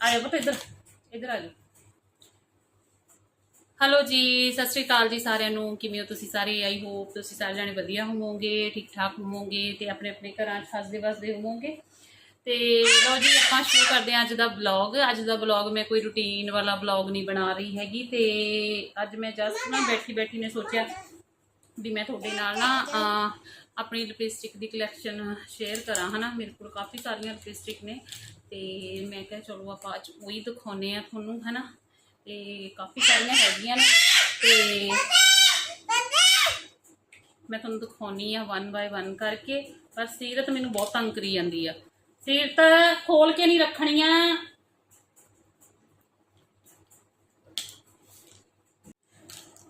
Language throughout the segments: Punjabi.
ਆ ਜਾ ਪੁੱਤ ਇੱਧਰ ਇੱਧਰ ਆ ਜਾ ਹੈਲੋ ਜੀ, ਸਤਿ ਸ੍ਰੀ ਅਕਾਲ ਜੀ ਸਾਰਿਆਂ ਨੂੰ। ਕਿਵੇਂ ਹੋ ਤੁਸੀਂ ਸਾਰੇ? ਆਈ ਹੋਪ ਤੁਸੀਂ ਸਾਰੇ ਜਾਣੇ ਵਧੀਆ ਹੋਵੋਗੇ ਠੀਕ ਠਾਕ ਹੋਵੋਗੇ ਤੇ ਆਪਣੇ ਆਪਣੇ ਘਰਾਂ 'ਚ ਹੱਸਦੇ ਵਸਦੇ ਹੋਵੋਗੇ। ਤੇ ਲਓ ਜੀ, ਆਪਾਂ ਸ਼ੁਰੂ ਕਰਦੇ ਹਾਂ ਅੱਜ ਦਾ ਵਲੌਗ ਅੱਜ ਦਾ ਵਲੌਗ ਮੈਂ ਕੋਈ ਰੁਟੀਨ ਵਾਲਾ ਵਲੌਗ ਨਹੀਂ ਬਣਾ ਰਹੀ ਹੈਗੀ ਤੇ ਅੱਜ ਮੈਂ ਜਸਟ ਨਾ ਬੈਠੀ ਬੈਠੀ ਨੇ ਸੋਚਿਆ ਵੀ ਮੈਂ ਤੁਹਾਡੇ ਨਾਲ ਨਾ ਆਪਣੀ ਲਿਪਸਟਿਕ ਦੀ ਕਲੈਕਸ਼ਨ ਸ਼ੇਅਰ ਕਰਾਂ, ਹਨਾ? ਮੇਰੇ ਕੋਲ ਕਾਫੀ ਸਾਰੀਆਂ ਲਿਪਸਟਿਕ ਨੇ। ਤੇ ਮੈਂ ਕਿਹਾ ਚਲੋ ਆਪਾਂ ਅੱਜ ਉਹੀ ਦਿਖਾਉਨੇ ਆ ਤੁਹਾਨੂੰ, ਹਨਾ? ਤੇ ਕਾਫੀ ਸਾਰੀਆਂ ਹੈਗੀਆਂ ਨੇ। ਤੇ ਮੈਂ ਤੁਹਾਨੂੰ ਦਿਖਾਉਣੀ ਆ ਵਨ ਬਾਏ ਵਨ ਕਰਕੇ। ਪਰ ਸੀਰਤ ਮੈਨੂੰ ਬਹੁਤ ਤੰਗ ਕਰੀ ਜਾਂਦੀ ਆ। ਸੀਰਤ ਖੋਲ ਕੇ ਨਹੀਂ ਰੱਖਣੀਆਂ।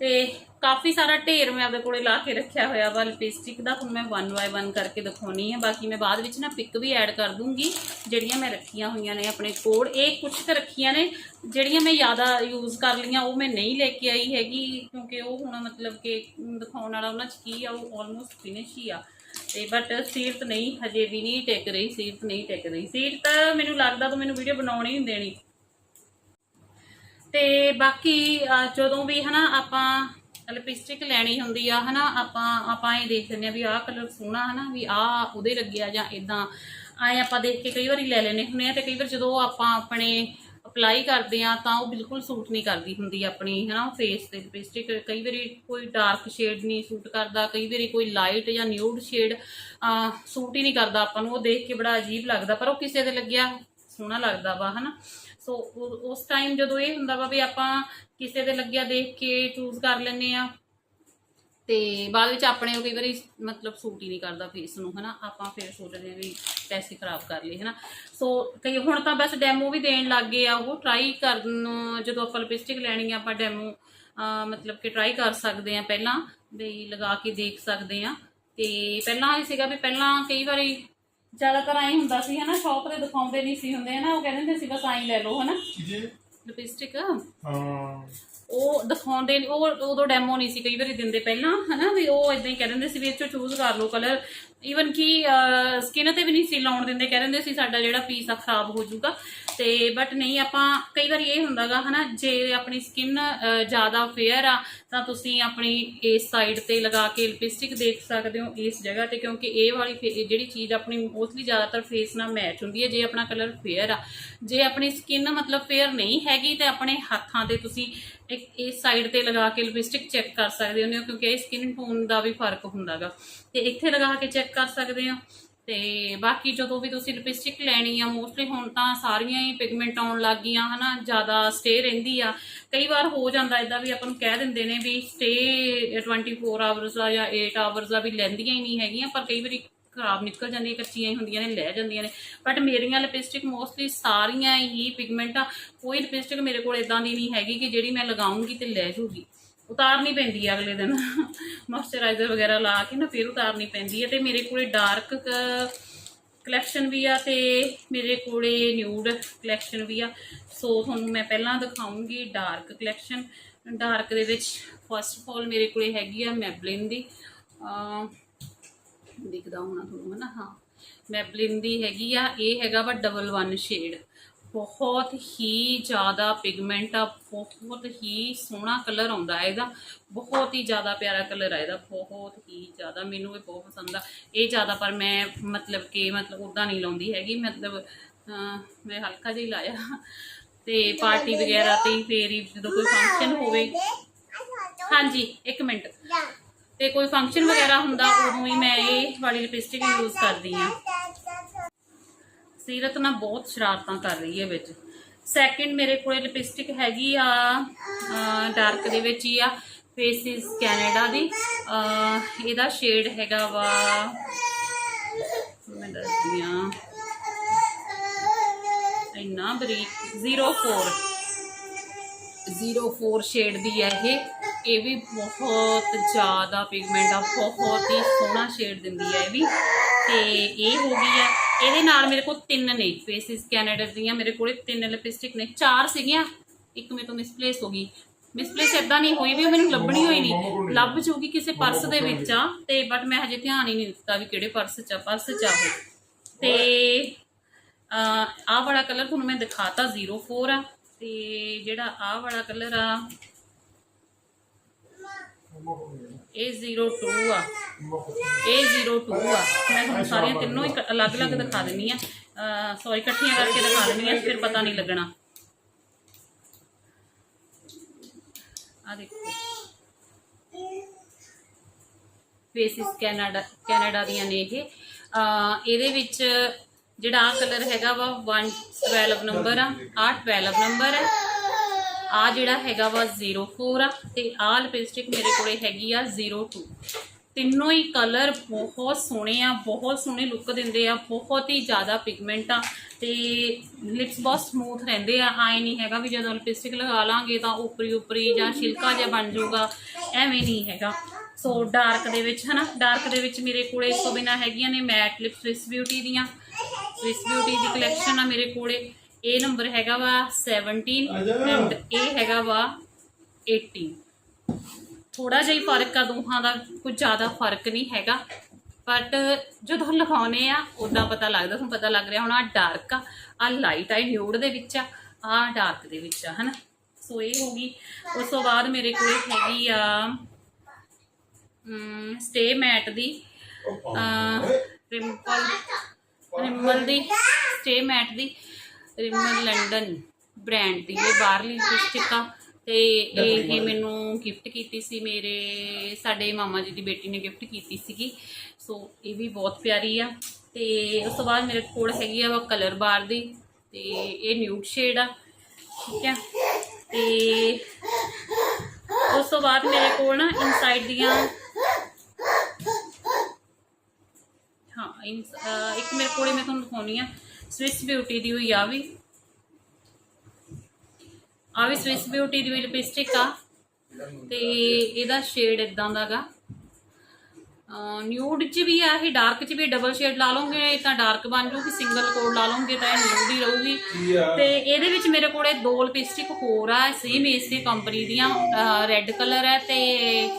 ਤੇ ਕਾਫੀ ਸਾਰਾ ਢੇਰ ਮੈਂ ਆਪਦੇ ਕੋਲੇ ਲਾ ਕੇ ਰੱਖਿਆ ਹੋਇਆ ਵਾ ਲਿਪਸਟਿਕ ਦਾ। ਹੁਣ ਮੈਂ ਵਨ ਬਾਏ ਵਨ ਕਰਕੇ ਦਿਖਾਉਣੀ ਹੈ ਬਾਕੀ ਮੈਂ ਬਾਅਦ ਵਿੱਚ ਨਾ ਪਿਕ ਵੀ ਐਡ ਕਰ ਦੂੰਗੀ, ਜਿਹੜੀਆਂ ਮੈਂ ਰੱਖੀਆਂ ਹੋਈਆਂ ਨੇ ਆਪਣੇ ਕੋਲ। ਇਹ ਕੁਝ ਤਾਂ ਰੱਖੀਆਂ ਨੇ, ਜਿਹੜੀਆਂ ਮੈਂ ਜ਼ਿਆਦਾ ਯੂਜ਼ ਕਰ ਲਈਆਂ, ਉਹ ਮੈਂ ਨਹੀਂ ਲੈ ਕੇ ਆਈ ਹੈਗੀ, ਕਿਉਂਕਿ ਉਹ ਹੁਣ ਮਤਲਬ ਕਿ ਦਿਖਾਉਣ ਵਾਲਾ ਉਹਨਾਂ 'ਚ ਕੀ ਆ, ਉਹ ਆਲਮੋਸਟ ਫਿਨਿਸ਼ ਹੀ ਆ। ਤੇ ਬਟ ਸੀਰਤ ਨਹੀਂ, ਹਜੇ ਵੀ ਨਹੀਂ ਟਿਕ ਰਹੀ, ਸੀਰਤ ਨਹੀਂ ਟਿਕ ਰਹੀ। ਸੀਰਤ, ਮੈਨੂੰ ਲੱਗਦਾ ਤੂੰ ਮੈਨੂੰ ਵੀਡੀਓ ਬਣਾਉਣੀ ਨਹੀਂ ਦੇਣੀ। ਤੇ ਬਾਕੀ ਜਦੋਂ ਵੀ ਹਨਾ ਆਪਾਂ ਲਿਪਸਟਿਕ ਲੈਣੀ ਹੁੰਦੀ ਆ, ਹਨਾ, ਆਪਾਂ ਆਪਾਂ ਇਹ ਦੇਖ ਲੈਂਦੇ ਆ ਵੀ ਆਹ ਕਲਰ ਸੋਹਣਾ, ਹਨਾ, ਵੀ ਆਹ ਉਹਦੇ ਲੱਗਿਆ ਜਾਂ ਇਦਾਂ ਆਏ ਆਪਾਂ ਦੇਖ ਕੇ ਕਈ ਵਾਰੀ ਲੈ ਲੈਨੇ ਹੁੰਦੇ ਆ ਤੇ ਕਈ ਵਾਰ ਜਦੋਂ ਆਪਾਂ ਆਪਣੇ ਅਪਲਾਈ ਕਰਦੇ ਆ ਤਾਂ ਉਹ ਬਿਲਕੁਲ ਸੂਟ ਨਹੀਂ ਕਰਦੀ ਹੁੰਦੀ ਆਪਣੀ, ਹਨਾ ਫੇਸ ਤੇ ਲਿਪਸਟਿਕ। ਕਈ ਵਾਰੀ ਕੋਈ ਡਾਰਕ ਸ਼ੇਡ ਨਹੀਂ ਸੂਟ ਕਰਦਾ, ਕਈ ਵਾਰੀ ਕੋਈ ਲਾਈਟ ਜਾਂ ਨਿਊਡ ਸ਼ੇਡ ਸੂਟ ਹੀ ਨਹੀਂ ਕਰਦਾ ਆਪਾਂ ਨੂੰ, ਉਹ ਦੇਖ ਕੇ ਬੜਾ ਅਜੀਬ ਲੱਗਦਾ, ਪਰ ਉਹ ਕਿਸੇ ਦੇ ਲੱਗਿਆ ਸੋਹਣਾ ਲੱਗਦਾ ਵਾ, ਹਨਾ? ਸੋ ਉਸ ਟਾਈਮ ਜਦੋਂ ਇਹ ਹੁੰਦਾ ਵਾ ਵੀ ਆਪਾਂ ਕਿਸੇ ਦੇ ਲੱਗਿਆ ਦੇਖ ਕੇ ਚੂਜ਼ ਕਰ ਲੈਨੇ ਆ ਤੇ ਬਾਅਦ ਵਿੱਚ ਆਪਣੇ ਉਹ ਕਈ ਵਾਰੀ ਮਤਲਬ ਸੂਟ ਹੀ ਨਹੀਂ ਕਰਦਾ ਫੇਸ ਨੂੰ, ਹਨਾ? ਆਪਾਂ ਫਿਰ ਸੋਚਦੇ ਆ ਵੀ ਪੈਸੇ ਖਰਾਬ ਕਰ ਲਏ, ਹਨਾ? ਸੋ ਕਈ ਹੁਣ ਤਾਂ ਬਸ ਡੈਮੋ ਵੀ ਦੇਣ ਲੱਗ ਗਏ ਆ, ਉਹ ਟਰਾਈ ਕਰਨ, ਜਦੋਂ ਆਪਾਂ ਲਿਪਸਟਿਕ ਲੈਣੀ ਆ, ਆਪਾਂ ਡੈਮੋ ਮਤਲਬ ਕਿ ਟਰਾਈ ਕਰ ਸਕਦੇ ਆ ਪਹਿਲਾਂ, ਵੀ ਲਗਾ ਕੇ ਦੇਖ ਸਕਦੇ ਆ ਤੇ ਪਹਿਲਾਂ ਇਹ ਸੀਗਾ ਵੀ ਪਹਿਲਾਂ ਕਈ ਵਾਰੀ ਜ਼ਿਆਦਾਤਰ ਐਂ ਹੁੰਦਾ ਸੀ ਹਨਾ ਸ਼ੌਪ ਤੇ ਦਿਖਾਉਂਦੇ ਨਹੀਂ ਸੀ ਹੁੰਦੇ ਹਨਾ ਉਹ ਕਹਿੰਦੇ ਹੁੰਦੇ ਸੀ ਬਸ ਐਂ ਲੈ ਲਓ ਹਨਾ। ਲਿਪਸਟਿਕ ਹਾਂ। ਉਹ ਦਿਖਾਉਂਦੇ ਨੀ- ਉਹ ਉਦੋਂ ਡੈਮੋ ਨਹੀਂ ਸੀ ਕਈ ਵਾਰੀ ਦਿੰਦੇ ਪਹਿਲਾਂ ਹਨਾ ਵੀ ਉਹ ਇਦਾਂ ਹੀ ਕਹਿ ਦਿੰਦੇ ਸੀ ਵੀ ਇਹ ਚੋਂ ਚੂਜ਼ ਕਰ ਲਓ ਕਲਰ ਈਵਨ ਕਿ ਸਕਿਨ ਤੇ ਵੀ ਨਹੀਂ ਸੀ ਲਾਉਣ ਦਿੰਦੇ, ਕਹਿ ਦਿੰਦੇ ਸੀ ਸਾਡਾ ਜਿਹੜਾ ਪੀਸ ਆ ਖਰਾਬ ਹੋ ਜਾਊਗਾ। ਤੇ ਬਟ ਨਹੀਂ, ਆਪਾਂ ਕਈ ਵਾਰੀ ਇਹ ਹੁੰਦਾਗਾ, ਹਨਾ, ਜੇ ਆਪਣੀ ਸਕਿਨ ਜ਼ਿਆਦਾ ਫੇਅਰ ਆ, ਤਾਂ ਤੁਸੀਂ ਆਪਣੀ ਇਸ ਸਾਈਡ ਤੇ ਲਗਾ ਕੇ ਲਿਪਸਟਿਕ ਦੇਖ ਸਕਦੇ ਹੋ ਇਸ ਜਗ੍ਹਾ ਤੇ, ਕਿਉਂਕਿ ਇਹ ਵਾਲੀ ਫੇ- ਜਿਹੜੀ ਚੀਜ਼ ਆਪਣੀ ਮੋਸਟਲੀ ਜ਼ਿਆਦਾਤਰ ਫੇਸ ਨਾਲ ਮੈਚ ਹੁੰਦੀ ਹੈ, ਜੇ ਆਪਣਾ ਕਲਰ ਫੇਅਰ ਆ। ਜੇ ਆਪਣੀ ਸਕਿਨ ਮਤਲਬ ਫੇਅਰ ਨਹੀਂ ਹੈਗੀ, ਤੇ ਆਪਣੇ ਹੱਥਾਂ ਤੇ ਤੁਸੀਂ ਇੱਕ, ਇਸ ਸਾਈਡ ਤੇ ਲਗਾ ਕੇ ਲਿਪਸਟਿਕ ਚੈੱਕ ਕਰ ਸਕਦੇ ਹੋ, ਕਿਉਂਕਿ ਇਹ ਸਕਿਨ ਟੋਨ ਦਾ ਵੀ ਫ਼ਰਕ ਹੁੰਦਾਗਾ। ਤੇ ਇੱਥੇ ਲਗਾ ਕੇ ਚੈੱਕ ਕਰ ਸਕਦੇ ਹੋ ਤੇ ਬਾਕੀ ਜਦੋਂ ਵੀ ਤੁਸੀਂ ਲਿਪਸਟਿਕ ਲੈਣੀ ਆ ਮੋਸਟਲੀ ਹੁਣ ਤਾਂ ਸਾਰੀਆਂ ਹੀ ਪਿਗਮੈਂਟ ਆਉਣ ਲੱਗ ਗਈਆਂ, ਹਨਾ, ਜ਼ਿਆਦਾ ਸਟੇ ਰਹਿੰਦੀ ਆ। ਕਈ ਵਾਰ ਹੋ ਜਾਂਦਾ ਇਦਾਂ ਵੀ ਆਪਾਂ ਨੂੰ ਕਹਿ ਦਿੰਦੇ ਨੇ ਵੀ ਸਟੇ 24 ਆਵਰਸ ਦਾ ਜਾਂ 8 ਆਵਰਸ ਦਾ ਵੀ ਲੈਂਦੀਆਂ ਹੀ ਨਹੀਂ ਹੈਗੀਆਂ, ਪਰ ਕਈ ਵਾਰੀ ਖਰਾਬ ਨਿਕਲ ਜਾਂਦੀਆਂ, ਕੱਚੀਆਂ ਹੀ ਹੁੰਦੀਆਂ ਨੇ, ਲੈ ਜਾਂਦੀਆਂ ਨੇ। ਬਟ ਮੇਰੀਆਂ ਲਿਪਸਟਿਕ ਮੋਸਟਲੀ ਸਾਰੀਆਂ ਹੀ ਪਿਗਮੈਂਟ ਆ। ਕੋਈ ਲਿਪਸਟਿਕ ਮੇਰੇ ਕੋਲ ਇਦਾਂ ਦੀ ਨਹੀਂ ਹੈਗੀ ਕਿ ਜਿਹੜੀ ਮੈਂ ਲਗਾਉਂਗੀ ਤੇ ਲੈ ਜੂਗੀ। ਉਤਾਰਨੀ ਪੈਂਦੀ ਹੈ ਅਗਲੇ ਦਿਨ। ਮੋਇਸਚਰਾਈਜ਼ਰ ਵਗੈਰਾ ਲਾ ਕੇ ਨਾ ਫਿਰ ਉਤਾਰਨੀ ਪੈਂਦੀ ਹੈ ਤੇ ਮੇਰੇ ਕੋਲੇ ਡਾਰਕ ਕਲੈਕਸ਼ਨ ਵੀ ਆ ਤੇ ਮੇਰੇ ਕੋਲੇ ਨਿਊਡ ਕਲੈਕਸ਼ਨ ਵੀ ਆ। ਸੋ ਤੁਹਾਨੂੰ ਮੈਂ ਪਹਿਲਾਂ ਦਿਖਾਉਂਗੀ ਡਾਰਕ ਕਲੈਕਸ਼ਨ। ਡਾਰਕ ਦੇ ਵਿੱਚ ਫਸਟ ਆਫ ਆਲ ਮੇਰੇ ਕੋਲੇ ਹੈਗੀ ਆ ਮੈਬਲਿਨ ਦੀ। ਦਿਖਦਾ ਹੋਣਾ ਤੁਹਾਨੂੰ ਹਨਾ ਹਾਂ। ਮੈਬਲਿਨ ਦੀ ਹੈਗੀ ਆ, ਇਹ ਹੈਗਾ ਵਾ ਡਬਲ 1 ਸ਼ੇਡ ਬਹੁਤ ਹੀ ਜ਼ਿਆਦਾ ਪਿਗਮੈਂਟ ਆ, ਬਹੁਤ ਹੀ ਸੋਹਣਾ ਕਲਰ ਆਉਂਦਾ ਹੈ ਇਹਦਾ। ਬਹੁਤ ਹੀ ਜ਼ਿਆਦਾ ਪਿਆਰਾ ਕਲਰ ਆ ਇਹਦਾ, ਬਹੁਤ ਹੀ ਜ਼ਿਆਦਾ ਮੈਨੂੰ ਇਹ ਬਹੁਤ ਪਸੰਦ ਆ। ਇਹ ਜ਼ਿਆਦਾ ਪਰ ਮੈਂ ਮਤਲਬ ਕਿ ਮਤਲਬ ਉਦਾਂ ਨਹੀਂ ਲਾਉਂਦੀ ਹੈਗੀ, ਮਤਲਬ ਮੈਂ ਹਲਕਾ ਜਿਹਾ ਲਾਇਆ। ਤੇ ਪਾਰਟੀ ਵਗੈਰਾ ਤੇ ਫੇਰ ਹੀ ਜਦੋਂ ਕੋਈ ਫੰਕਸ਼ਨ ਹੋਵੇ। ਹਾਂਜੀ, ਇੱਕ ਮਿੰਟ। ਤੇ ਕੋਈ ਫੰਕਸ਼ਨ ਵਗੈਰਾ ਹੁੰਦਾ, ਉਦੋਂ ਹੀ ਮੈਂ ਇਹ ਵਾਲੀ ਲਿਪਸਟਿਕ ਯੂਜ਼ ਕਰਦੀ ਆ ਸੀਰਤ ਨਾ ਬਹੁਤ ਸ਼ਰਾਰਤਾਂ ਕਰ ਰਹੀ ਹੈ ਵਿੱਚ। ਸੈਕਿੰਡ ਮੇਰੇ ਕੋਲੇ ਲਿਪਸਟਿਕ ਹੈਗੀ ਆ ਡਾਰਕ ਦੇ ਵਿੱਚ ਹੀ ਆ ਫੇਸਿਸ ਕੈਨੇਡਾ ਦੀ। ਇਹਦਾ ਸ਼ੇਡ ਹੈਗਾ ਵਾ, ਮੈਂ ਦੱਸਦੀ ਆ। ਇੰਨਾ ਬਰੀਕ 04 04 ਸ਼ੇਡ ਦੀ ਹੈ ਇਹ। ਇਹ ਵੀ ਬਹੁਤ ਜ਼ਿਆਦਾ ਪਿਗਮੈਂਟ ਆ, ਬਹੁਤ ਹੀ ਸੋਹਣਾ ਸ਼ੇਡ ਦਿੰਦੀ ਹੈ ਇਹ ਵੀ। ਤੇ ਇਹ ਹੋ ਗਈ ਆ। ਇਹਦੇ ਨਾਲ ਮੇਰੇ ਕੋਲ ਤਿੰਨ ਨੇ ਫੇਸਿਸ ਕੈਨੇਡਾ ਦੀਆਂ। ਮੇਰੇ ਕੋਲੇ ਤਿੰਨ ਲਿਪਸਟਿਕ ਨੇ। ਚਾਰ ਸੀਗੀਆਂ। ਇੱਕ ਮੇਰੇ ਤੋਂ ਮਿਸਪਲੇਸ ਹੋ ਗਈ। ਮਿਸਪਲੇਸ ਇਦਾਂ ਨਹੀਂ ਹੋਈ ਵੀ ਉਹ ਮੈਨੂੰ ਲੱਭਣੀ ਹੋਈ ਨਹੀਂ। ਲੱਭ ਜੂਗੀ ਕਿਸੇ ਪਰਸ ਦੇ ਵਿੱਚ ਆ। ਤੇ ਬਟ ਮੈਂ ਹਜੇ ਧਿਆਨ ਹੀ ਨਹੀਂ ਦਿੱਤਾ ਵੀ ਕਿਹੜੇ ਪਰਸ ਚ ਆ, ਪਰਸ ਚ ਆ ਉਹ। ਤੇ ਆਹ ਵਾਲਾ ਕਲਰ ਤੁਹਾਨੂੰ ਮੈਂ ਦਿਖਾਤਾ 04 ਆ। ਤੇ ਜਿਹੜਾ ਆਹ ਵਾਲਾ ਕਲਰ ਆ ਇਹ 02 ਆ। ਇਹ 02 ਆ। ਮੈਂ ਤੁਹਾਨੂੰ ਸਾਰੀਆਂ ਤਿੰਨੋਂ ਹੀ ਅਲੱਗ-ਅਲੱਗ ਦਿਖਾ ਦਿੰਨੀ ਆ। ਸੌਰੀ ਇਕੱਠੀਆਂ ਕਰਕੇ ਦਿਖਾ ਦਿੰਨੀ ਆ, ਫਿਰ ਪਤਾ ਨਹੀਂ ਲੱਗਣਾ। ਆ ਦੇਖੋ। ਫੇਸਿਸ ਕੈਨੇਡਾ ਕੈਨੇਡਾ ਦੀਆਂ ਨੇ ਇਹ। ਇਹਦੇ ਵਿੱਚ ਜਿਹੜਾ ਆ ਕਲਰ ਹੈਗਾ ਵਾ 112 ਨੰਬਰ ਆ। ਆ 12 ਨੰਬਰ ਹੈ ਆ ਜਿਹੜਾ ਹੈਗਾ ਵਾ 04 ਆ ਤੇ ਆ ਲਿਪਸਟਿਕ ਮੇਰੇ ਕੋਲੇ ਹੈਗੀ ਆ 02 ਤਿੰਨੋਂ ਹੀ ਕਲਰ ਬਹੁਤ ਸੋਹਣੇ ਆ, ਬਹੁਤ ਸੋਹਣੇ ਲੁੱਕ ਦਿੰਦੇ ਆ, ਬਹੁਤ ਹੀ ਜ਼ਿਆਦਾ ਪਿਗਮੈਂਟ ਆ ਤੇ ਲਿਪਸ ਬਹੁਤ ਸਮੂਥ ਰਹਿੰਦੇ ਆ। ਆਏ ਨਹੀਂ ਹੈਗਾ ਵੀ ਜਦੋਂ ਲਿਪਸਟਿਕ ਲਗਾ ਲਾਂਗੇ ਤਾਂ ਉਪਰੀ ਉਪਰੀ ਜਾਂ ਛਿਲਕਾ ਜਿਹਾ ਬਣ ਜਾਊਗਾ, ਐਵੇਂ ਨਹੀਂ ਹੈਗਾ। ਸੋ ਡਾਰਕ ਦੇ ਵਿੱਚ, ਹਨਾ? ਡਾਰਕ ਦੇ ਵਿੱਚ ਮੇਰੇ ਕੋਲੇ ਇਸ ਤੋਂ ਬਿਨਾ ਹੈਗੀਆਂ ਨੇ ਮੈਟ ਲਿਪਸ ਸਵਿਸ ਬਿਊਟੀ ਦੀਆਂ। ਸਵਿਸ ਬਿਊਟੀ ਦੀ ਕਲੈਕਸ਼ਨ ਆ ਮੇਰੇ ਕੋਲੇ। ਇਹ ਨੰਬਰ ਹੈਗਾ ਵਾ 17 ਐਂਡ ਇਹ ਹੈਗਾ ਵਾ 18 ਥੋੜਾ ਜਿਹਾ ਹੀ ਫ਼ਰਕ ਆ ਦੋਹਾਂ ਦਾ ਕੁਝ ਜ਼ਿਆਦਾ ਫ਼ਰਕ ਨਹੀਂ ਹੈਗਾ। ਬਟ ਜਦੋਂ ਲਗਾਉਨੇ ਆ ਉਦਾਂ ਪਤਾ ਲੱਗਦਾ ਤੁਹਾਨੂੰ ਪਤਾ ਲੱਗ ਰਿਹਾ ਹੁਣ ਆ ਡਾਰਕ ਆ ਆ ਲਾਈਟ ਆ ਨਿਊਡ ਦੇ ਵਿੱਚ ਆ ਆ ਡਾਰਕ ਦੇ ਵਿੱਚ ਆ ਹਨਾ? ਸੋ ਇਹ ਹੋ ਗਈ। ਉਸ ਤੋਂ ਬਾਅਦ ਮੇਰੇ ਕੋਲ ਹੈਗੀ ਆ ਸਟੇ ਮੈਟ ਦੀ ਰਿੰਪਲ ਰਿੰਮਲ ਦੀ ਸਟੇ ਮੈਟ ਦੀ। ਰਿੰਮਲ ਲੰਡਨ ਬ੍ਰਾਂਡ ਦੀ ਇਹ ਬਾਹਰਲੀ ਲਿਪਸਟਿਕ ਆ ਤੇ ਇਹ ਮੈਨੂੰ ਗਿਫਟ ਕੀਤੀ ਸੀ ਮੇਰੇ ਸਾਡੇ ਮਾਮਾ ਜੀ ਦੀ ਬੇਟੀ ਨੇ ਗਿਫਟ ਕੀਤੀ ਸੀਗੀ। ਸੋ ਇਹ ਵੀ ਬਹੁਤ ਪਿਆਰੀ ਆ ਤੇ ਉਸ ਤੋਂ ਬਾਅਦ ਮੇਰੇ ਕੋਲ ਹੈਗੀ ਆ ਵਾ ਕਲਰ ਬਾਰ ਦੀ ਤੇ ਇਹ ਨਿਊਡ ਸ਼ੇਡ ਆ ਠੀਕ ਹੈ ਤੇ ਉਸ ਤੋਂ ਬਾਅਦ ਮੇਰੇ ਕੋਲ ਨਾ ਇਨਸਾਈਡ ਦੀਆਂ ਹਾਂ ਇੱਕ ਮੇਰੇ ਕੋਲੇ ਮੈਂ ਤੁਹਾਨੂੰ ਦਿਖਾਉਣੀ ਆ। ਸਵਿਸ ਬਿਊਟੀ ਦੀ ਹੋਈ ਆ ਵੀ। ਆ ਵੀ ਸਵਿਸ ਬਿਊਟੀ ਦੀ ਲਿਪਸਟਿਕ ਆ। ਤੇ ਇਹਦਾ ਸ਼ੇਡ ਇਦਾਂ ਦਾਗਾ ਨਿਊਡ ਚ ਵੀ ਆ ਇਹ ਡਾਰਕ ਚ ਵੀ ਡਬਲ ਸ਼ੇਡ ਲਾ ਲਓਗੇ ਤਾਂ ਡਾਰਕ ਬਣ ਜੂਗੀ ਸਿੰਗਲ ਕੋਡ ਲਾ ਲਓਗੇ ਤਾਂ ਇਹ ਨਿਊਡ ਹੀ ਰਹੂਗੀ। ਤੇ ਇਹਦੇ ਵਿੱਚ ਮੇਰੇ ਕੋਲੇ ਦੋ ਲਿਪਸਟਿਕ ਹੋਰ ਆ ਸੇਮ ਇਸੇ ਕੰਪਨੀ ਦੀਆਂ ਰੈੱਡ ਕਲਰ ਹੈ ਤੇ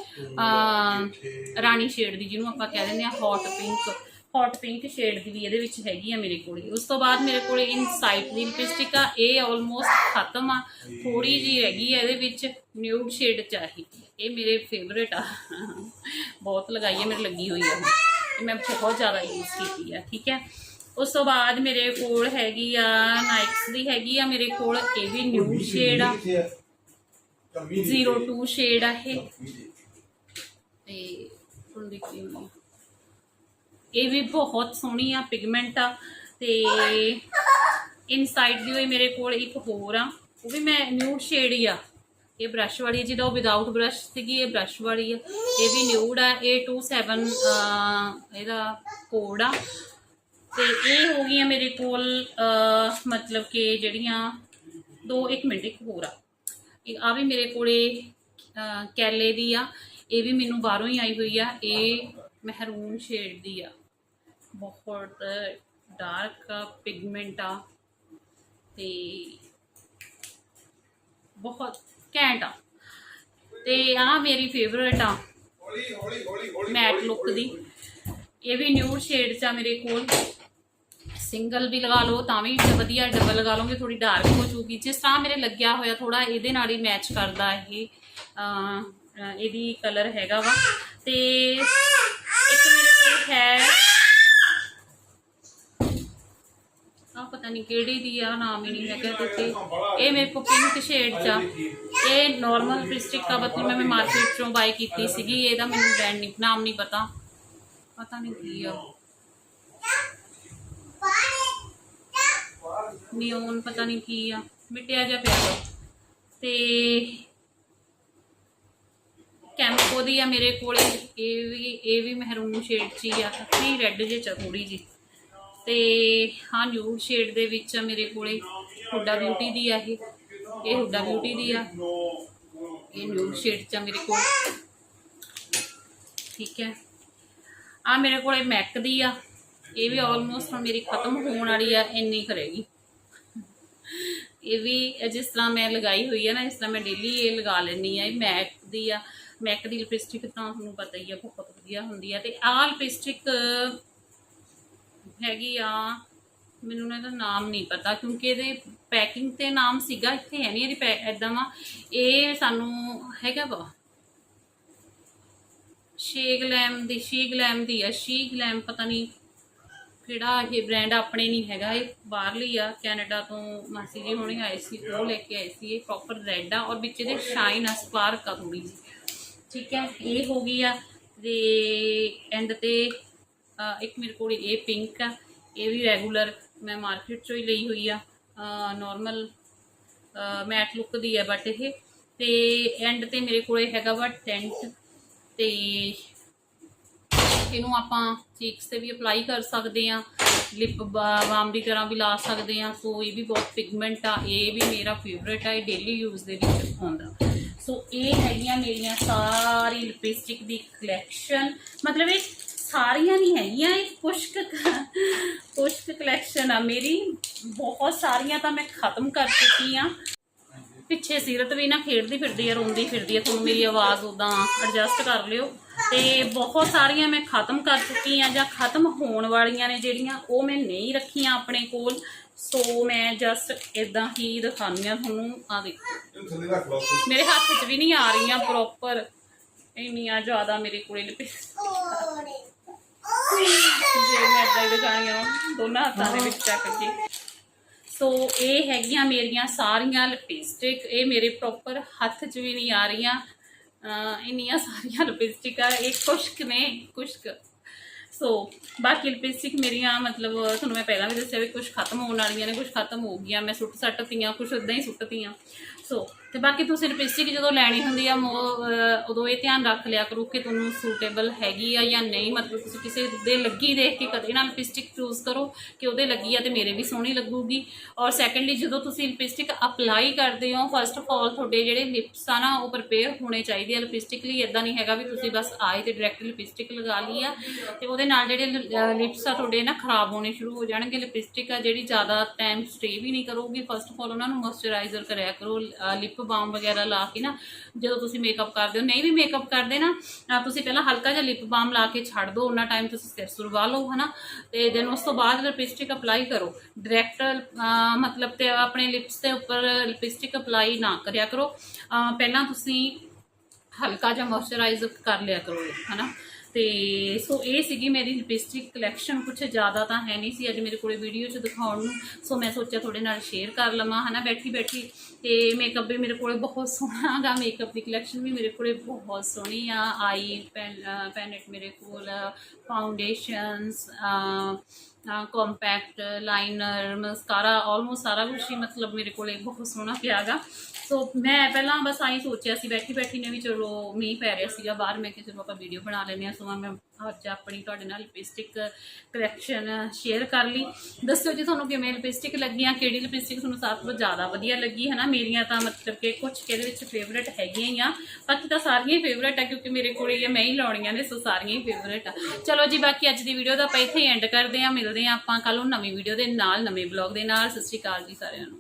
ਰਾਣੀ ਸ਼ੇਡ ਦੀ ਜਿਹਨੂੰ ਆਪਾਂ ਕਹਿ ਦਿੰਦੇ ਆ hot pink hot pink shade ਦੀ ਵੀ ਇਹਦੇ ਵਿੱਚ ਹੈਗੀ ਆ ਮੇਰੇ ਕੋਲੇ। ਉਸ ਤੋਂ ਬਾਅਦ ਮੇਰੇ ਕੋਲੇ ਇਨਸਾਈਟ ਦੀ ਲਿਪਸਟਿਕ ਆ ਇਹ ਆਲਮੋਸਟ ਖਤਮ ਆ। ਥੋੜੀ ਜੀ ਹੈਗੀ ਆ ਇਹਦੇ ਵਿੱਚ ਨਿਊਡ ਸ਼ੇਡ ਚਾਹੀਦੀ ਇਹ ਮੇਰੇ ਫੇਵਰੇਟ ਆ। ਬਹੁਤ ਲਗਾਈ ਹੈ ਮੇਰੇ ਲੱਗੀ ਹੋਈ ਆ। ਇਹ। ਇਹ ਮੈਂ ਬਹੁਤ ਜ਼ਿਆਦਾ ਯੂਜ਼ ਕੀਤੀ ਆ ਠੀਕ ਹੈ ਉਸ ਤੋਂ ਬਾਅਦ ਮੇਰੇ ਕੋਲ ਹੈਗੀ ਆ ਨਾਈਕਸ ਦੀ ਹੈਗੀ ਆ ਮੇਰੇ ਕੋਲ ਇਹ ਵੀ ਨਿਊਡ ਸ਼ੇਡ ਆ। 02 ਸ਼ੇਡ ਆ ਇਹ। ਤੇ ਹੁਣ ਦੇਖੀ ਮੈਂ ਇਹ ਵੀ ਬਹੁਤ ਸੋਹਣੀ ਆ ਪਿਗਮੈਂਟ ਆ ਤੇ ਇਨਸਾਈਡ ਦੀ ਹੋਈ ਮੇਰੇ ਕੋਲ ਇੱਕ ਹੋਰ ਆ ਉਹ ਵੀ ਮੈਂ ਨਿਊਡ ਸ਼ੇਡ ਹੀ ਆ। ਇਹ ਬ੍ਰਸ਼ ਵਾਲੀ ਆ, ਜਿਹਦਾ ਉਹ ਵਿਦਆਊਟ ਬ੍ਰਸ਼ ਸੀਗੀ ਇਹ ਬ੍ਰਸ਼ ਵਾਲੀ ਆ। ਇਹ ਵੀ ਨਿਊਡ ਆ ਇਹ 27 ਅਹ, ਇਹਦਾ ਕੋਡ ਆ। ਤੇ ਇਹ ਹੋ ਗਈਆਂ ਮੇਰੇ ਕੋਲ ਮਤਲਬ ਕਿ ਜਿਹੜੀਆਂ ਦੋ ਇੱਕ ਮਿੰਟ ਇੱਕ ਹੋਰ ਆ। ਆ ਵੀ ਮੇਰੇ ਕੋਲੇ ਕੈਲੇ ਦੀ ਆ। ਇਹ ਵੀ ਮੈਨੂੰ ਬਾਹਰੋਂ ਹੀ ਆਈ ਹੋਈ ਆ। ਇਹ ਮਹਿਰੂਨ ਸ਼ੇਡ ਦੀ ਆ। ਬਹੁਤ ਡਾਰਕ ਪਿਗਮੈਂਟ ਆ ਤੇ ਬਹੁਤ ਘੈਂਟ ਆ। ਤੇ ਆ ਮੇਰੀ ਫੇਵਰੇਟ ਆ ਮੈਟ ਲੁੱਕ ਦੀ। ਇਹ ਵੀ ਨਿਊਡ ਸ਼ੇਡ ਚ ਆ ਮੇਰੇ ਕੋਲ। ਸਿੰਗਲ ਵੀ ਲਗਾ ਲਓ, ਤਾਂ ਵੀ ਵਧੀਆ ਡਬਲ ਲਗਾ ਲਓਗੇ ਥੋੜੀ ਡਾਰਕ ਹੋ ਜੂਗੀ ਜਿਸ ਤਰ੍ਹਾਂ ਮੇਰੇ ਲੱਗਿਆ ਹੋਇਆ ਥੋੜਾ ਇਹਦੇ ਨਾਲ ਹੀ ਮੈਚ ਕਰਦਾ ਇਹ ਇਹਦੀ ਕਲਰ ਹੈਗਾ ਵਾ। ਤੇ ਇੱਕ ਮੇਰੇ ਕੋਲ ਹੈ ਆ ਪਤਾ ਨਹੀਂ ਕਿਹੜੀ ਦੀ ਆ, ਨਾਮ ਹੀ ਨਹੀਂ ਹੈਗਾ ਤੇ। ਇਹ ਮੇਰੇ ਕੋਲ ਪਿੰਕ ਸ਼ੇਡ ਚ ਆ। ਇਹ ਨਾਰਮਲ ਲਿਪਸਟਿਕ ਆ ਬਤਲ ਮੈਂ ਮਾਰਕੀਟ ਚੋਂ ਬਾਈ ਕੀਤੀ ਸੀਗੀ। ਇਹਦਾ ਮੈਨੂੰ ਬ੍ਰਾਂਡ ਨਹੀਂ ਨਾਮ ਨਹੀਂ ਪਤਾ। ਪਤਾ ਨਹੀਂ ਕੀ ਆ। ਨਿਓਨ ਪਤਾ ਨਹੀਂ ਕੀ ਆ। ਮਿਟਿਆ ਜਿਹਾ ਪਿਆ ਤੇ ਕੈਮਕੋ ਦੀ ਆ ਮੇਰੇ ਕੋਲੇ। ਇਹ ਵੀ ਇਹ ਵੀ ਮਹਿਰੂਨ ਸ਼ੇਡ ਚ ਹੀ ਆ। ਅੱਖੀ ਰੈੱਡ ਜੇ ਚ ਜੀ ਤੇ ਹਾਂ ਨਿਊਡ ਸ਼ੇਡ ਦੇ ਵਿੱਚ ਆ ਮੇਰੇ ਕੋਲੇ ਹੁੱਡਾ ਬਿਊਟੀ ਦੀ ਆ ਇਹ। ਇਹ ਹੁੱਡਾ ਬਿਊਟੀ ਦੀ ਆ। ਇਹ ਨਿਊਡ ਸ਼ੇਡ ਚ ਆ ਮੇਰੇ ਕੋਲ। ਠੀਕ ਹੈ। ਆ ਮੇਰੇ ਕੋਲੇ ਮੈਕ ਦੀ ਆ। ਇਹ ਵੀ ਆਲਮੋਸਟ ਹੁਣ ਮੇਰੀ ਖਤਮ ਹੋਣ ਵਾਲੀ ਆ, ਇੰਨੀ ਕਰੇਗੀ ਇਹ ਵੀ ਜਿਸ ਤਰ੍ਹਾਂ ਮੈਂ ਲਗਾਈ ਹੋਈ ਹੈ ਨਾ ਇਸ ਤਰ੍ਹਾਂ ਮੈਂ ਡੇਲੀ ਇਹ ਲਗਾ ਲੈਣੀ ਆ, ਇਹ ਮੈਕ ਦੀ ਆ। ਮੈਕ ਦੀ ਲਿਪਸਟਿਕ ਤਾਂ ਤੁਹਾਨੂੰ ਪਤਾ ਹੀ ਆ, ਬਹੁਤ ਵਧੀਆ ਹੁੰਦੀ ਆ। ਤੇ ਆਹ ਲਿਪਸਟਿਕ ਹੈਗੀ ਆ। ਮੈਨੂੰ ਨਾ ਇਹਦਾ ਨਾਮ ਨਹੀਂ ਪਤਾ, ਕਿਉਂਕਿ ਇਹਦੇ ਪੈਕਿੰਗ ਤੇ ਨਾਮ ਸੀਗਾ, ਇੱਥੇ ਹੈ ਨਹੀਂ ਇਹਦੀ ਐਦਾਂ ਵਾ। ਇਹ ਸਾਨੂੰ ਹੈਗਾ ਵਾ। ਸ਼ੇਗਲੈਮ ਦੀ ਸ਼ੀਗਲੈਮ ਦੀ ਆ ਸ਼ੀਗਲੈਮ ਪਤਾ ਨਹੀਂ ਕਿਹੜਾ ਇਹ ਬ੍ਰਾਂਡ ਆਪਣੇ ਨਹੀਂ ਹੈਗਾ, ਇਹ ਬਾਹਰਲੀ ਆ, ਕੈਨੇਡਾ ਤੋਂ ਮਾਸੀ ਜੀ ਹੁਣੇ ਆਏ ਸੀ, ਉਹ ਲੈ ਕੇ ਆਏ ਸੀ, ਇਹ ਪ੍ਰੋਪਰ ਰੈੱਡ ਆ, ਔਰ ਵਿੱਚ ਇਹਦੇ ਸ਼ਾਈਨ ਆ ਸਪਾਰਕ ਆ ਥੋੜੀ ਜੀ ਠੀਕ ਹੈ, ਇਹ ਹੋ ਗਈ ਆ, ਤੇ ਐਂਡ ਤੇ ਇੱਕ ਮੇਰੇ ਕੋਲ ਇਹ ਪਿੰਕ ਆ, ਇਹ ਵੀ ਰੈਗੂਲਰ ਮੈਂ ਮਾਰਕੀਟ ਚੋਂ ਹੀ ਲਈ ਹੋਈ ਆ। ਨਾਰਮਲ ਮੈਟ ਲੁੱਕ ਦੀ ਹੈ ਬਟ ਇਹ। ਤੇ ਐਂਡ ਤੇ ਮੇਰੇ ਕੋਲੇ ਹੈਗਾ ਵਾ ਟੈਂਟ ਤੇ ਇਹਨੂੰ ਆਪਾਂ ਚੀਕਸ ਤੇ ਵੀ ਅਪਲਾਈ ਕਰ ਸਕਦੇ ਆ ਲਿਪ ਬਾਮ ਦੀ ਤਰ੍ਹਾਂ ਵੀ ਲਾ ਸਕਦੇ ਆ। ਸੋ ਇਹ ਵੀ ਬਹੁਤ ਪਿਗਮੈਂਟ ਆ, ਇਹ ਵੀ ਮੇਰਾ ਫੇਵਰੇਟ ਆ, ਇਹ ਡੇਲੀ ਯੂਜ਼ ਦੇ ਵਿੱਚ ਆਉਂਦਾ ਸੋ ਇਹ ਹੈਗੀਆਂ ਮੇਰੀਆਂ ਸਾਰੀ ਲਿਪਸਟਿਕ ਦੀ ਕਲੈਕਸ਼ਨ ਮਤਲਬ ਇਹ ਸਾਰੀਆਂ ਨਹੀਂ ਹੈਗੀਆਂ ਇਹ ਕੁਛ ਕੁ ਕੁਛ ਕਲੈਕਸ਼ਨ ਆ ਮੇਰੀ। ਬਹੁਤ ਸਾਰੀਆਂ ਤਾਂ ਮੈਂ ਖਤਮ ਕਰ ਚੁੱਕੀ ਆ। ਪਿੱਛੇ ਸੀਰਤ ਵੀ ਨਾ ਖੇਡਦੀ ਫਿਰਦੀ ਆ ਰੋਂਦੀ ਫਿਰਦੀ ਆ ਤੁਹਾਨੂੰ ਮੇਰੀ ਆਵਾਜ਼ ਉਦਾਂ ਐਡਜਸਟ ਕਰ ਲਿਓ। ਤੇ ਬਹੁਤ ਸਾਰੀਆਂ ਮੈਂ ਖਤਮ ਕਰ ਚੁੱਕੀ ਆ ਜਾਂ ਖਤਮ ਹੋਣ ਵਾਲੀਆਂ ਨੇ ਜਿਹੜੀਆਂ ਉਹ ਮੈਂ ਨਹੀਂ ਰੱਖੀਆਂ ਆਪਣੇ ਕੋਲ। ਸੋ ਮੈਂ ਜਸਟ ਇਦਾਂ ਹੀ ਦਿਖਾਉਂਦੀ ਆ ਤੁਹਾਨੂੰ ਆ ਦੇਖੋ। ਮੇਰੇ ਹੱਥ 'ਚ ਵੀ ਨਹੀਂ ਆ ਰਹੀਆਂ ਪ੍ਰੋਪਰ ਇੰਨੀਆਂ ਜ਼ਿਆਦਾ ਮੇਰੇ ਕੋਲੇ ਲਿਪਸਟਿਕ ਜੇ ਮੈਂ ਇਦਾਂ ਹੀ ਦਿਖਾਣੀਆਂ ਦੋਨਾਂ ਹੱਥਾਂ ਦੇ ਵਿੱਚ ਚੱਕ ਕੇ। ਸੋ ਇਹ ਹੈਗੀਆਂ ਮੇਰੀਆਂ ਸਾਰੀਆਂ ਲਿਪਸਟਿਕ ਇਹ ਮੇਰੇ ਪ੍ਰੋਪਰ ਹੱਥ 'ਚ ਵੀ ਨਹੀਂ ਆ ਰਹੀਆਂ। ਇੰਨੀਆਂ ਸਾਰੀਆਂ ਲਿਪਸਟਿਕ ਇਹ ਕੁਛ ਨੇ ਕੁਛ ਸੋ ਬਾਕੀ ਲਿਪਸਟਿਕ ਮੇਰੀਆਂ ਮਤਲਬ, ਤੁਹਾਨੂੰ ਮੈਂ ਪਹਿਲਾਂ ਵੀ ਦੱਸਿਆ ਵੀ ਕੁਝ ਖਤਮ ਹੋਣ ਵਾਲੀਆਂ ਨੇ ਕੁਝ ਖਤਮ ਹੋ ਗਈਆਂ। ਮੈਂ ਸੁੱਟ ਸੱਟਤੀਆਂ ਕੁਝ ਉਦਾਂ ਹੀ ਸੁੱਟ ਸੁੱਟਤੀਆਂ ਸੋ ਤੇ ਬਾਕੀ ਤੁਸੀਂ ਲਿਪਸਟਿਕ ਜਦੋਂ ਲੈਣੀ ਹੁੰਦੀ ਆ, ਮੋ- ਉਦੋਂ ਇਹ ਧਿਆਨ ਰੱਖ ਲਿਆ ਕਰੋ ਕਿ ਤੁਹਾਨੂੰ ਸੂਟੇਬਲ ਹੈਗੀ ਆ ਜਾਂ ਨਹੀਂ। ਮਤਲਬ ਤੁਸੀਂ ਕਿਸੇ ਦੇ ਲੱਗੀ ਦੇਖ ਕੇ ਕਦੇ ਨਾ ਲਿਪਸਟਿਕ ਚੂਜ਼ ਕਰੋ ਕਿ ਉਹਦੇ ਲੱਗੀ ਆ ਤੇ ਮੇਰੇ ਵੀ ਸੋਹਣੀ ਲੱਗੂਗੀ। ਔਰ ਸੈਕੰਡਲੀ ਜਦੋਂ ਤੁਸੀਂ ਲਿਪਸਟਿਕ ਅਪਲਾਈ ਕਰਦੇ ਹੋ ਫਸਟ ਆਫ ਆਲ ਤੁਹਾਡੇ ਜਿਹੜੇ ਲਿਪਸ ਆ ਨਾ, ਉਹ ਪ੍ਰਪੇਅਰ ਹੋਣੇ ਚਾਹੀਦੇ ਆ ਲਿਪਸਟਿਕ ਲਈ। ਇਦਾਂ ਨਹੀਂ ਹੈਗਾ ਵੀ ਤੁਸੀਂ ਬਸ ਆਏ ਤੇ ਡਾਇਰੈਕਟ ਲਿਪਸਟਿਕ ਲਗਾ ਲਈ ਆ। ਤੇ ਉਹਦੇ ਨਾਲ ਜਿਹੜੇ ਲਿਪਸ ਆ ਤੁਹਾਡੇ ਨਾ ਖਰਾਬ ਹੋਣੇ ਸ਼ੁਰੂ ਹੋ ਜਾਣਗੇ। ਲਿਪਸਟਿਕ ਆ ਜਿਹੜੀ ਜ਼ਿਆਦਾ ਟਾਈਮ ਸਟੇ ਵੀ ਨਹੀਂ ਕਰੂਗੀ। ਫਸਟ ਆਫ ਆਲ ਉਹਨਾਂ ਨੂੰ ਮੋਇਸਚਰਾਈਜ਼ਰ ਕਰਿਆ ਕਰੋ। ਲਿਪ ਬਾਮ ਵਗੈਰਾ ਲਾ ਕੇ ਨਾ ਜਦੋਂ ਤੁਸੀਂ ਮੇਕਅਪ ਕਰਦੇ ਹੋ ਨਹੀਂ ਵੀ ਮੇਕਅਪ ਕਰਦੇ ਨਾ ਤੁਸੀਂ ਪਹਿਲਾਂ ਹਲਕਾ ਜਿਹਾ ਲਿਪ ਬਾਮ ਲਾ ਕੇ ਛੱਡ ਦਿਓ ਉਹਨਾਂ ਟਾਈਮ ਤੁਸੀਂ ਸਿਰ ਸੁਰਵਾ ਲਓ ਹਨਾ? ਤੇ ਦੈਨ ਉਸ ਤੋਂ ਬਾਅਦ ਲਿਪਸਟਿਕ ਅਪਲਾਈ ਕਰੋ ਡਾਇਰੈਕਟ ਮਤਲਬ ਤੇ ਆਪਣੇ ਲਿਪਸ ਦੇ ਉੱਪਰ ਲਿਪਸਟਿਕ ਅਪਲਾਈ ਨਾ ਕਰਿਆ ਕਰੋ। ਪਹਿਲਾਂ ਤੁਸੀਂ ਹਲਕਾ ਜਿਹਾ ਮੋਇਸਚਰਾਈਜ਼ ਕਰ ਲਿਆ ਕਰੋ ਇਹ, ਹਨਾ? ਤੇ ਸੋ ਇਹ ਸੀਗੀ ਮੇਰੀ ਲਿਪਸਟਿਕ ਕਲੈਕਸ਼ਨ ਕੁਛ ਜ਼ਿਆਦਾ ਤਾਂ ਹੈ ਨਹੀਂ ਸੀ। ਅੱਜ ਮੇਰੇ ਕੋਲੇ ਵੀਡੀਓ 'ਚ ਦਿਖਾਉਣ ਨੂੰ, ਸੋ ਮੈਂ ਸੋਚਿਆ ਤੁਹਾਡੇ ਨਾਲ ਸ਼ੇਅਰ ਕਰ ਲਵਾਂ, ਹਨਾ? ਬੈਠੀ ਬੈਠੀ ਤੇ ਮੇਕਅਪ ਵੀ ਮੇਰੇ ਕੋਲੇ ਬਹੁਤ ਸੋਹਣਾ ਗਾ ਮੇਕਅਪ ਦੀ ਕਲੈਕਸ਼ਨ ਵੀ ਮੇਰੇ ਕੋਲੇ ਬਹੁਤ ਸੋਹਣੀ ਆ। ਆਈ ਪੈਨਟ ਮੇਰੇ ਕੋਲ foundations compact liner mascara almost ਸਾਰਾ ਕੁਝ ਹੀ ਮਤਲਬ ਮੇਰੇ ਕੋਲੇ ਬਹੁਤ ਸੋਹਣਾ ਪਿਆਗਾ ਸੋ ਮੈਂ ਪਹਿਲਾਂ ਬਸ ਆਈ ਸੋਚਿਆ ਸੀ ਬੈਠੀ ਬੈਠੀ ਨੇ ਵੀ ਚਲੋ ਮੀਂਹ ਪੈ ਰਿਹਾ ਸੀਗਾ ਬਾਹਰ, ਮੈਂ ਕਿਹਾ ਚਲੋ ਆਪਾਂ ਵੀਡੀਓ ਬਣਾ ਲੈਂਦੇ ਆ ਸੋ ਮੈਂ ਅੱਜ ਆਪਣੀ ਤੁਹਾਡੇ ਨਾਲ ਲਿਪਸਟਿਕ ਕਲੈਕਸ਼ਨ ਸ਼ੇਅਰ ਕਰ ਲਈ। ਦੱਸਿਓ ਜੀ ਤੁਹਾਨੂੰ ਕਿਵੇਂ ਲਿਪਸਟਿਕ ਲੱਗੀਆਂ ਕਿਹੜੀ ਲਿਪਸਟਿਕ ਤੁਹਾਨੂੰ ਸਭ ਤੋਂ ਜ਼ਿਆਦਾ ਵਧੀਆ ਲੱਗੀ? ਹੈ ਨਾ ਮੇਰੀਆਂ ਤਾਂ ਮਤਲਬ ਕਿ ਕੁਝ ਕਿਹਦੇ ਵਿੱਚ ਫੇਵਰੇਟ ਹੈਗੀਆਂ ਹੀ ਆ। ਬਾਕੀ ਤਾਂ ਸਾਰੀਆਂ ਹੀ ਫੇਵਰੇਟ ਆ, ਕਿਉਂਕਿ ਮੇਰੇ ਕੋਲ ਇਹ ਮੈਂ ਹੀ ਲਾਉਣੀਆਂ ਨੇ ਸੋ ਸਾਰੀਆਂ ਹੀ ਫੇਵਰੇਟ ਆ। ਚਲੋ ਜੀ, ਬਾਕੀ ਅੱਜ ਦੀ ਵੀਡੀਓ ਦਾ ਆਪਾਂ ਇੱਥੇ ਐਂਡ ਕਰਦੇ ਆ ਮਿਲਦੇ ਆ ਆਪਾਂ ਕੱਲ ਨੂੰ ਨਵੀਂ ਵੀਡੀਓ ਦੇ ਨਾਲ, ਨਵੇਂ ਬਲੌਗ ਦੇ ਨਾਲ। ਸਤਿ ਸ਼੍ਰੀ ਅਕਾਲ ਜੀ ਸਾਰਿਆਂ ਨੂੰ।